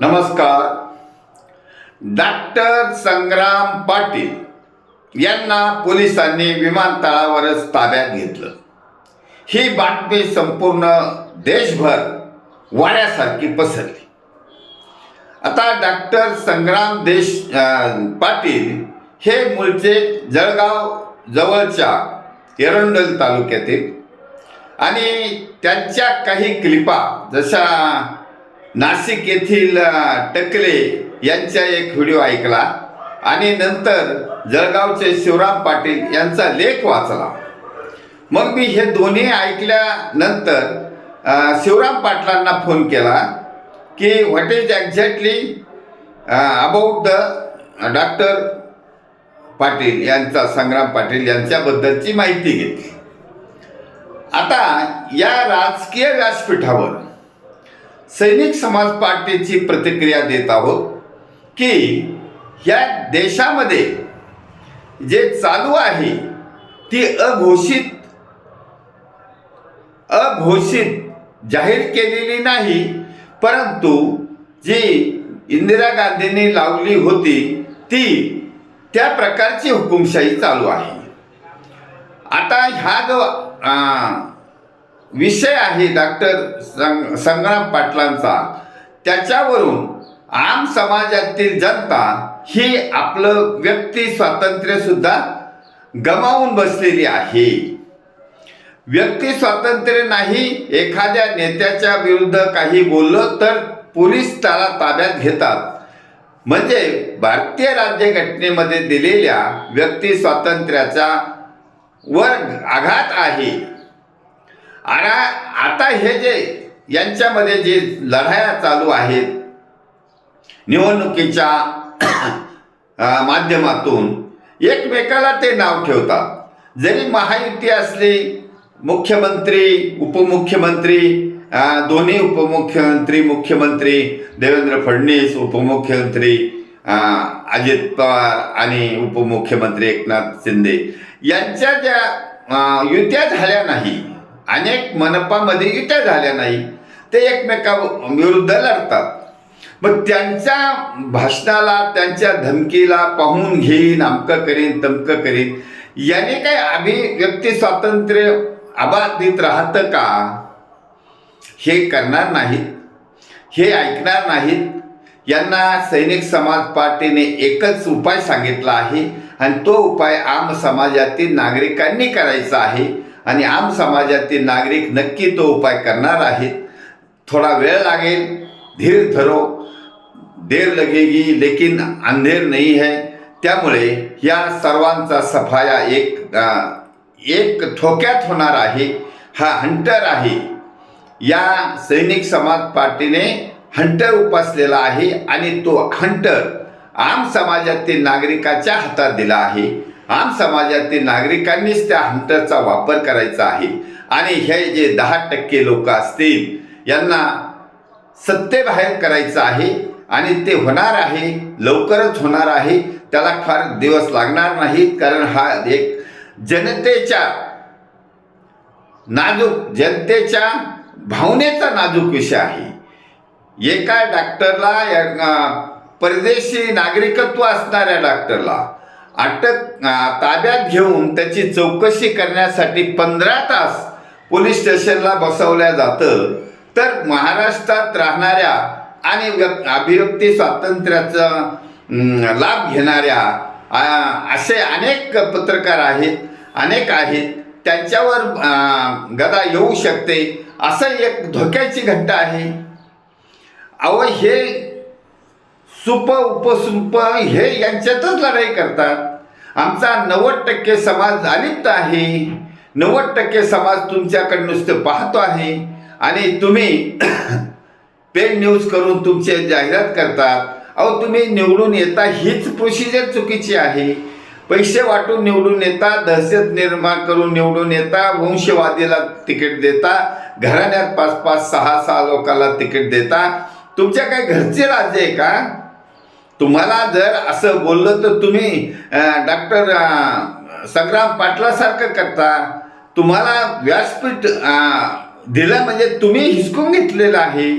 नमस्कार. डॉक्टर संग्राम पाटील यांना पोलिसांनी विमानतळावरच ताब्यात घेतलं. ही बातमी संपूर्ण देशभर वाड्यासारखी पसरली. आता डॉक्टर संग्राम देश पाटील हे मूळचे जळगाव जवळच्या एरंडल तालुक्यातील आणि त्यांच्या काही क्लिपा जशा नाशिक येथील टकले यांचा एक व्हिडिओ ऐकला आणि नंतर जळगावचे शिवराम पाटील यांचा लेख वाचला. मग मी हे दोन्ही ऐकल्यानंतर शिवराम पाटलांना फोन केला की what is exactly about the doctor Patil यांचा संग्राम पाटील यांच्याबद्दलची माहिती घेतली? आता या राजकीय व्यासपीठावर सैनिक समाज पार्टीची प्रतिक्रिया देत आहोत की या देशामध्ये जे चालू आहे ती अघोषित अघोषित जाहीर केलेली नाही परंतु जी इंदिरा गांधींनी लावली होती ती त्या प्रकारची हुकुमशाही चालू आहे. आता ह्या जो विषय आहे डॉक्टर संग संग्राम पाटलांचा. त्याच्यावरून आम समाजातील जनता ही आपलं व्यक्ती स्वातंत्र्य सुद्धा गमावून बसलेली आहे. व्यक्ती स्वातंत्र्य नाही एखाद्या नेत्याच्या विरुद्ध काही बोललं तर पोलीस त्याला ताब्यात घेतात. म्हणजे भारतीय राज्यघटनेमध्ये दिलेल्या व्यक्ती स्वातंत्र्याचा वर आघात आहे. आणि आता हे जे यांच्यामध्ये जे लढाया चालू आहेत निवडणुकीच्या माध्यमातून एकमेकाला ते नाव ठेवतात. जरी महायुती असली मुख्यमंत्री उपमुख्यमंत्री दोन्ही उपमुख्यमंत्री मुख्यमंत्री देवेंद्र फडणवीस उपमुख्यमंत्री अजित पवार आणि उपमुख्यमंत्री एकनाथ शिंदे यांच्या ज्या युत्या झाल्या नाही. अनेक मनपामध्ये युत्या झाल्या नाही. ते एकमेका विरुद्ध लढतात. मग त्यांच्या भाषणाला त्यांच्या धमकीला पाहून घेईन आमकं करीन तमकं करीन. याने काय अभिव्यक्ती स्वातंत्र्य अबाधित राहतं का? हे करणार नाहीत. हे ऐकणार नाहीत. यांना सैनिक समाज पार्टीने एकच उपाय सांगितला आहे. आणि तो उपाय आम समाजातील नागरिकांनी करायचा आहे. आणि आम समाजातील नागरिक नक्की तो उपाय करणार आहेत. थोडा वेळ लागेल धीर धरो देर लगेगी लेकिन अंधेर नाही है. त्यामुळे या सर्वांचा सफाया एक आ, एक ठोक्यात होणार आहे. हा हंटर आहे. या सैनिक समाज पार्टीने हंटर उपासलेला आहे आणि तो हंटर आम समाजातील नागरिकाच्या हातात दिला आहे. आम समाजातील नागरिकांनीच त्या हंटरचा वापर करायचा आहे. आणि हे जे दहा टक्के लोक असतील यांना सत्तेबाहेर करायचं आहे. आणि ते होणार आहे लवकरच होणार आहे. त्याला फार दिवस लागणार नाहीत कारण हा एक जनतेच्या नाजूक जनतेच्या भावनेचा नाजूक विषय आहे. एका डॉक्टरला परदेशी नागरिकत्व असणाऱ्या डॉक्टरला अटक ताब्यात घेऊन त्याची चौकशी करण्यासाठी पंधरा तास पोलीस स्टेशनला बसवल्या जातं. तर महाराष्ट्रात राहणाऱ्या आणि अभिव्यक्ती स्वातंत्र्याचा लाभ घेणाऱ्या असे अनेक पत्रकार आहेत अनेक आहेत त्यांच्यावर गदा येऊ शकते असं एक धोक्याची घटना आहे. अहो हे सुप उपसुप हे यांच्यातच लढाई करतात. आमचा नव्वद टक्के समाज अलिप्त आहे. नव्वद टक्के समाज तुमच्याकडे नुसतं पाहतो आहे. आणि तुम्ही पेड न्यूज करून तुमचे जाहिरात करतात. अहो तुम्ही निवडून येता हीच प्रोसिजर चुकीची आहे. पैसे वाटून निवडून येता दहशत निर्माण करून निवडून येता वंशवादीला तिकीट देता घराण्यात पाच पाच सहा सहा लोकांना तिकीट देता. तुमच्या काही घरचे राज्य आहे का? तुम्हाला जर असं बोललं तर तुम्ही डॉक्टर संग्राम पाटलासारखं करता. तुम्हाला व्यासपीठ दिलं म्हणजे तुम्ही हिसकून घेतलेलं आहे.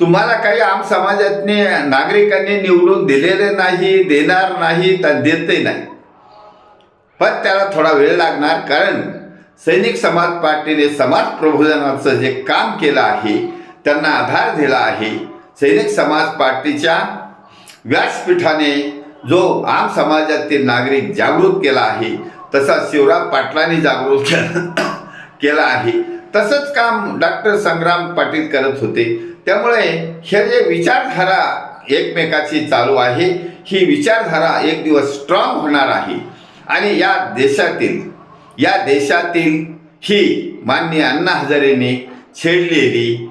तुम्हाला काही आम समाजातने नागरिकांनी निवडून दिलेले नाही देणार नाही तर देतही नाही. पण त्याला थोडा वेळ लागणार कारण सैनिक समाज पार्टीने समाज प्रबोधनाचं जे काम केलं आहे त्यांना आधार दिला आहे. सैनिक समाज पार्टीच्या व्यासपीठाने जो आम समाजातील नागरिक जागृत केला आहे तसा शिवराम पाटलांनी जागृत केला केला आहे. तसंच काम डॉक्टर संग्राम पाटील करत होते. त्यामुळे हे जे विचारधारा एकमेकाची चालू आहे ही विचारधारा एक दिवस स्ट्रॉंग होणार आहे. आणि या देशातील या देशातील ही माननीय अण्णा हजारेने छेडलेली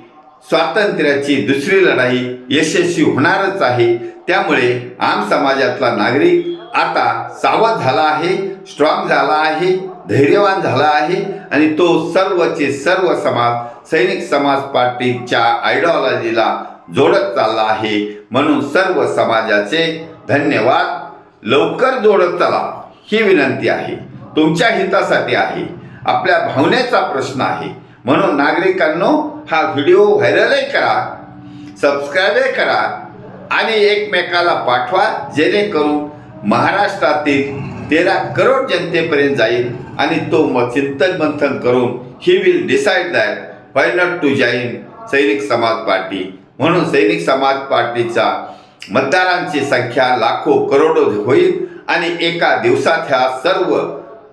स्वातंत्र्याची दुसरी लढाई यशस्वी होणारच आहे. त्यामुळे आम समाजातला नागरिक आता सावध झाला आहे स्ट्रॉंग झाला आहे धैर्यवान झाला आहे आणि तो सर्वचे सर्व समाज सैनिक समाज पार्टीच्या आयडिओलॉजीला जोडत चालला आहे. म्हणून सर्व समाजाचे धन्यवाद. लवकर जोडत चला ही विनंती आहे. तुमच्या हितासाठी आहे. आपल्या भावनेचा प्रश्न आहे. म्हणून नागरिकांनो हा व्हिडिओ व्हायरलही करा सबस्क्राईबही करा आणि एकमेकाला पाठवा जेणेकरून महाराष्ट्रातील तेरा करोड जनतेपर्यंत जाईल आणि तो मग चिंतन मंथन करून he will decide that why not to join Sainik Samaj Party. म्हणून सैनिक समाज पार्टीचा मतदारांची संख्या लाखो करोडो होईल आणि एका दिवसात ह्या सर्व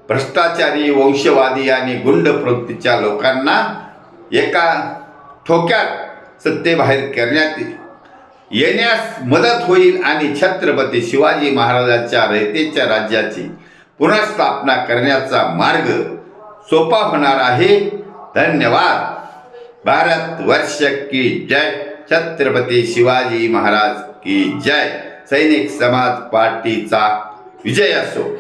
भ्रष्टाचारी वंशवादी आणि गुंड प्रवृत्तीच्या लोकांना एका ठोक्यात सत्तेबाहेर करण्यात येण्यास मदत होईल आणि छत्रपती शिवाजी महाराजांच्या रयतेच्या राज्याची पुनर्स्थापना करण्याचा मार्ग सोपा होणार आहे. धन्यवाद. भारत वर्ष की जय. छत्रपती शिवाजी महाराज की जय. सैनिक समाज पार्टीचा विजय असो.